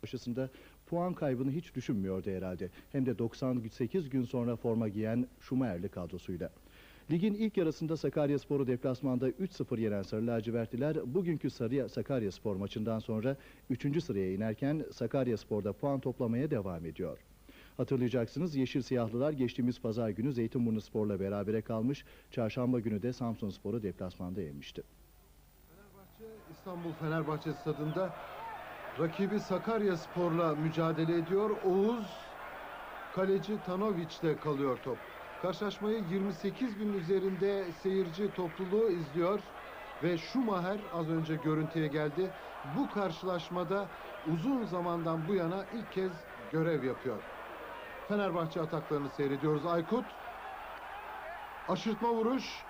karşısında puan kaybını hiç düşünmüyordu herhalde. Hem de 98 gün sonra forma giyen Şumayerli kadrosuyla. Ligin ilk yarısında Sakaryaspor'u deplasmanda 3-0 yenen Sarı Lacivertliler bugünkü Sarı Sakaryaspor maçından sonra 3. sıraya inerken Sakaryaspor'da puan toplamaya devam ediyor. Hatırlayacaksınız Yeşil Siyahlılar geçtiğimiz pazar günü Zeytinburnu Spor'la berabere kalmış, çarşamba günü de Samsun Spor'u deplasmanda yenmişti. Fenerbahçe İstanbul Fenerbahçe stadında rakibi Sakarya Spor'la mücadele ediyor. Oğuz kaleci Tanoviç'te kalıyor top. Karşılaşmayı 28 bin üzerinde seyirci topluluğu izliyor ve Schumacher az önce görüntüye geldi. Bu karşılaşmada uzun zamandan bu yana ilk kez görev yapıyor. Fenerbahçe ataklarını seyrediyoruz. Aykut aşırtma vuruş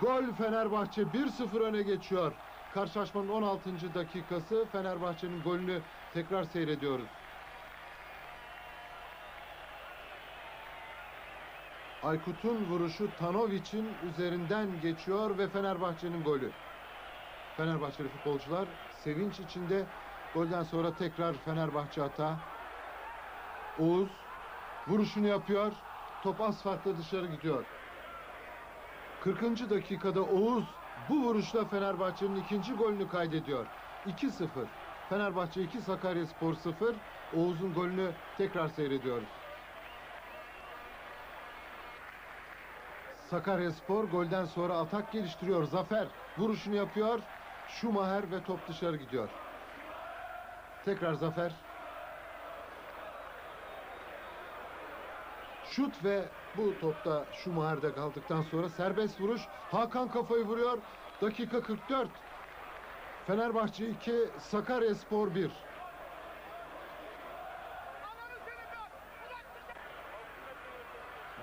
Gol Fenerbahçe 1-0 öne geçiyor. Karşılaşmanın 16. dakikası Fenerbahçe'nin golünü tekrar seyrediyoruz. Aykut'un vuruşu Tanovic'in üzerinden geçiyor ve Fenerbahçe'nin golü. Fenerbahçeli futbolcular sevinç içinde golden sonra tekrar Fenerbahçe hata. Oğuz vuruşunu yapıyor. Top farklı dışarı gidiyor. 40. dakikada Oğuz bu vuruşla Fenerbahçe'nin ikinci golünü kaydediyor. 2-0. Fenerbahçe 2, Sakaryaspor 0. Oğuz'un golünü tekrar seyrediyoruz. Sakaryaspor golden sonra atak geliştiriyor. Zafer vuruşunu yapıyor. Schumacher ve top dışarı gidiyor. Tekrar Zafer. Şut ve bu topta Schumacher'de kaldıktan sonra serbest vuruş. Hakan kafayı vuruyor. Dakika 44. Fenerbahçe 2, Sakaryaspor 1.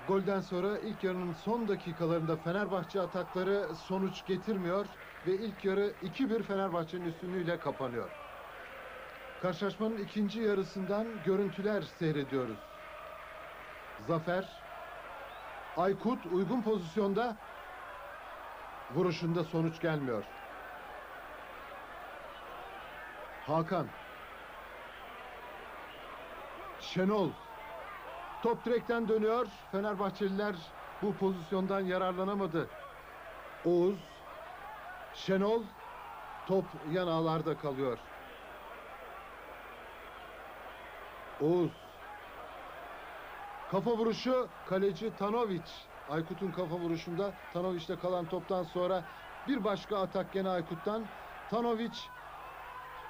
Golden sonra ilk yarının son dakikalarında Fenerbahçe atakları sonuç getirmiyor ve ilk yarı 2-1 Fenerbahçe'nin üstünlüğüyle kapanıyor. Karşılaşmanın ikinci yarısından görüntüler seyrediyoruz. Zafer Aykut uygun pozisyonda vuruşunda sonuç gelmiyor. Hakan Şenol top direkten dönüyor. Fenerbahçeliler bu pozisyondan yararlanamadı. Oğuz Şenol top yan ağlarda kalıyor. Oğuz Kafa vuruşu kaleci Tanovic. Aykut'un kafa vuruşunda Tanovic'te kalan toptan sonra bir başka atak gene Aykut'tan. Tanovic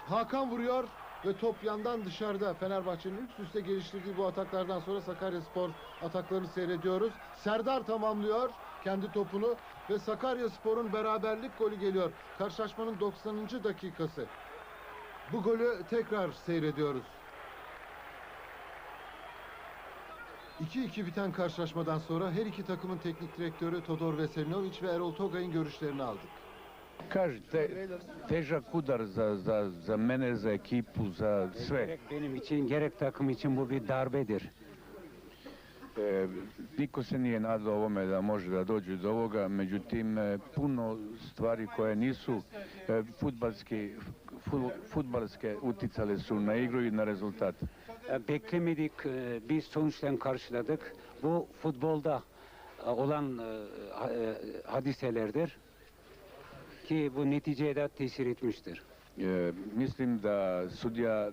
Hakan vuruyor ve top yandan dışarıda Fenerbahçe'nin üst üste geliştirdiği bu ataklardan sonra Sakaryaspor ataklarını seyrediyoruz. Serdar tamamlıyor kendi topunu ve Sakaryaspor'un beraberlik golü geliyor. Karşılaşmanın 90. dakikası. Bu golü tekrar seyrediyoruz. 2-2 biten karşılaşmadan sonra her iki takımın teknik direktörü Todor Veselinovic ve Erol Togay'ın görüşlerini aldık. Kažete, težak udar za, za, za mene, za ekipu, za sve. Gerek benim için gerek takım için bu bir darbedir. E, niko se nije nadao ovome da može da dođe do ovoga, međutim, e, puno stvari koje nisu e, futbalski, fu- futbalske uticale su na igru i na rezultat. E, Beklemedik e, bir sonuçtan karşıladık. Bu futbolda e, olan ha- hadiselerdir ki bu neticeye de tesir etmiştir. E, mislim da sudija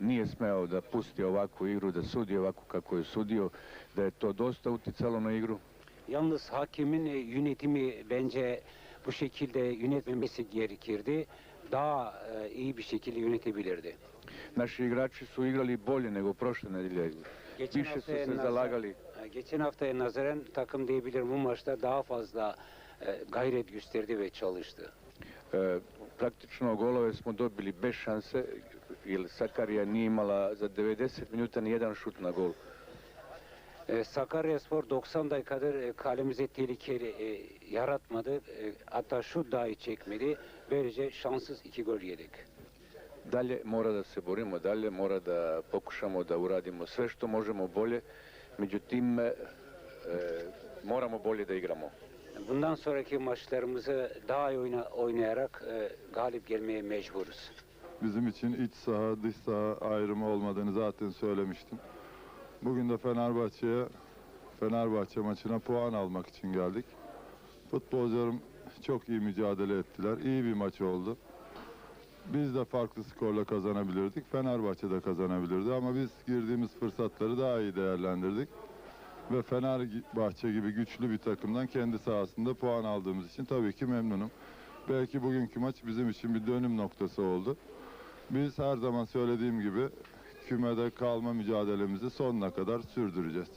nije smeo da pusti ovakvu igru, da sudi ovako kako je sudio, da je to dosta uticalo na igru. Yalnız hakemin yönetimi bence bu şekilde yönetmemesi gerekirdi. Daha iyi bir şekilde yönetebilirdi. Naši igrači su igrali bolje nego prošle nedelje. Geçen Više su se zalagali. Geçen haftaya nazaran takım diyebilirim bu maçta daha fazla e, gayret gösterdi ve çalıştı. E, praktično golove smo dobili bez šanse, jer Sakarija nije imala za 90 minuta ni jedan šut na gol. E, Sakaryaspor 90 dakikadır e, kalemize tehlike e, yaratmadı. E, hatta şut dahi çekmedi. Böylece şanssız iki gol yedik. Dalje mora da se borimo, dalje mora da pokušamo da uradimo sve što možemo bolje, međutim e, moramo bolje da igramo. Bundan sonraki maçlarımızı daha iyi oyna, oynayarak e, galip gelmeye mecburuz. bizim için iç saha dış saha ayrımı olmadığını zaten söylemiştim. Bugün de Fenerbahçe'ye Fenerbahçe maçına puan almak için geldik. Futbolcularım çok iyi mücadele ettiler. İyi bir maç oldu. Biz de farklı skorla kazanabilirdik. Fenerbahçe de kazanabilirdi ama biz girdiğimiz fırsatları daha iyi değerlendirdik. Ve Fenerbahçe gibi güçlü bir takımdan kendi sahasında puan aldığımız için tabii ki memnunum. Belki bugünkü maç bizim için bir dönüm noktası oldu. Biz her zaman söylediğim gibi kümede kalma mücadelemizi sonuna kadar sürdüreceğiz.